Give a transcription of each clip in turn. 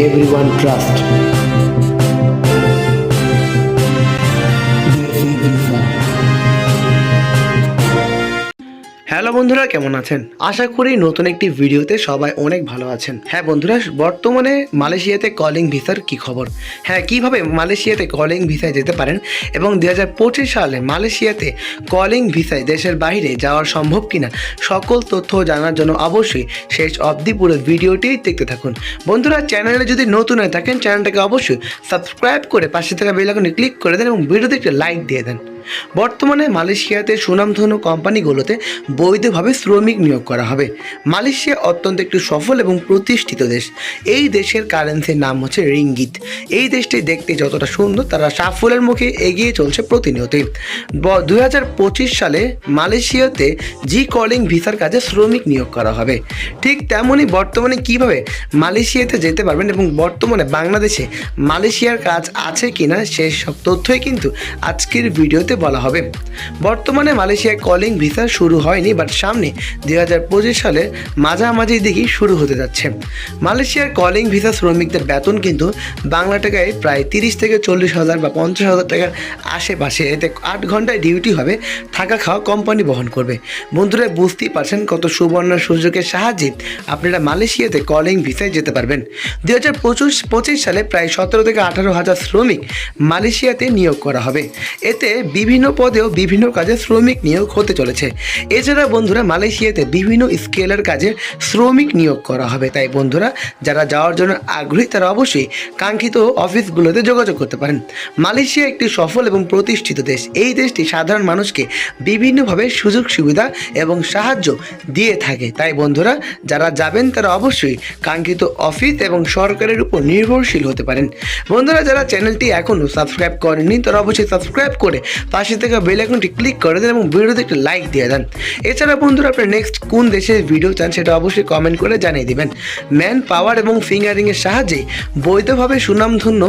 everyone trusts. Hello বন্ধুরা, কেমন আছেন? আশা করি নতুন একটি ভিডিওতে সবাই অনেক ভালো আছেন। হ্যাঁ বন্ধুরা, বর্তমানে মালয়েশিয়াতে কলিং ভিসার কি খবর? হ্যাঁ কীভাবে মালয়েশিয়াতে কলিং ভিসায় যেতে পারেন? এবং দু হাজার পঁচিশ সালে মালয়েশিয়াতে কলিং ভিসায় দেশের বাইরে যাওয়া সম্ভব কিনা? সকল তথ্য জানার জন্য অবশ্যই শেষ অবধি পুরো ভিডিওটি দেখতে থাকুন। বন্ধুরা, চ্যানেলে যদি নতুন হয়ে থাকেন, চ্যানেলটাকে অবশ্যই সাবস্ক্রাইব করে পাশে থাকা বেল আইকনে ক্লিক করে দেন এবং ভিডিওতে একটা লাইক দিয়ে দেন। বর্তমানে মালয়েশিয়াতে সুনামধন্য কোম্পানিগুলোতে বৈধভাবে শ্রমিক নিয়োগ করা হবে। মালয়েশিয়া অত্যন্ত একটি সফল এবং প্রতিষ্ঠিত দেশ। এই দেশের কারেন্সির নাম হচ্ছে রিঙ্গিত। এই দেশটি দেখতে যতটা সুন্দর, তারা সাফল্যের মুখে এগিয়ে চলছে প্রতিনিয়তই দু সালে মালয়েশিয়াতে জি কলিং ভিসার কাজে শ্রমিক নিয়োগ করা হবে। ঠিক তেমনই বর্তমানে কীভাবে মালয়েশিয়াতে যেতে পারবেন এবং বর্তমানে বাংলাদেশে মালয়েশিয়ার কাজ আছে কিনা সেই সব তথ্যই কিন্তু আজকের ভিডিওতে বলা হবে। বর্তমানে মালয়েশিয়ায় কলিং ভিসা শুরু হয়নি বাট সামনে দুই হাজার পঁচিশ সালে মাঝামাঝি দিকেই শুরু হতে যাচ্ছে। মালয়েশিয়ার কলিং ভিসা শ্রমিকদের বেতন কিন্তু বাংলা টাকায় প্রায় তিরিশ থেকে চল্লিশ হাজার বা পঞ্চাশ হাজার টাকার আশেপাশে। এতে আট ঘন্টায় ডিউটি হবে, থাকা খাওয়া কোম্পানি বহন করবে। বন্ধুরা, বুঝতেই পারছেন কত সুবর্ণ সুযোগের সাহায্যে আপনারা মালয়েশিয়াতে কলিং ভিসায় যেতে পারবেন। দুই হাজার পঁচিশ পঁচিশ সালে প্রায় সতেরো থেকে আঠারো হাজার শ্রমিক মালয়েশিয়াতে নিয়োগ করা হবে। এতে বিভিন্ন পদেও বিভিন্ন কাজে শ্রমিক নিয়োগ হতে চলেছে। এছাড়া বন্ধুরা, মালয়েশিয়াতে বিভিন্ন স্কেলের কাজে শ্রমিক নিয়োগ করা হবে। তাই বন্ধুরা, যারা যাওয়ার জন্য আগ্রহী, তারা অবশ্যই কাঙ্ক্ষিত অফিসগুলোতে যোগাযোগ করতে পারেন। মালয়েশিয়া একটি সফল এবং প্রতিষ্ঠিত দেশ। এই দেশটি সাধারণ মানুষকে বিভিন্নভাবে সুযোগ, সুবিধা এবং সাহায্য দিয়ে থাকে। তাই বন্ধুরা, যারা যাবেন, তারা অবশ্যই কাঙ্ক্ষিত অফিস এবং সরকারের উপর নির্ভরশীল হতে পারেন। বন্ধুরা, যারা চ্যানেলটি এখনও সাবস্ক্রাইব করেননি, তারা অবশ্যই সাবস্ক্রাইব করে পাশে থেকে বেল আইকনটি ক্লিক করে দেন এবং ভিডিওতে একটি লাইক দিয়ে দেন। এছাড়া বন্ধুরা আপনি নেক্সট কোন দেশের ভিডিও চান সেটা অবশ্যই কমেন্ট করে জানিয়ে দেবেন। ম্যান পাওয়ার এবং ফিঙ্গারিংয়ের সাহায্যে বৈধভাবে সুনামধন্য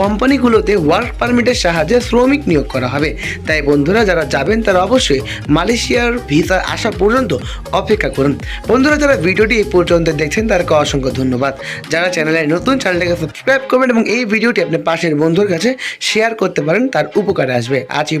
কোম্পানিগুলোতে ওয়ার্ক পারমিটের সাহায্যে শ্রমিক নিয়োগ করা হবে। তাই বন্ধুরা, যারা যাবেন তারা অবশ্যই মালয়েশিয়ার ভিসা আসা পর্যন্ত অপেক্ষা করুন। বন্ধুরা, যারা ভিডিওটি এই পর্যন্ত দেখছেন, তাদেরকে অসংখ্য ধন্যবাদ। যারা চ্যানেলে নতুন চ্যানেলটাকে সাবস্ক্রাইব করবেন এবং এই ভিডিওটি আপনি পাশের বন্ধুর কাছে শেয়ার করতে পারেন, তার উপকারে আসবে। আজ এই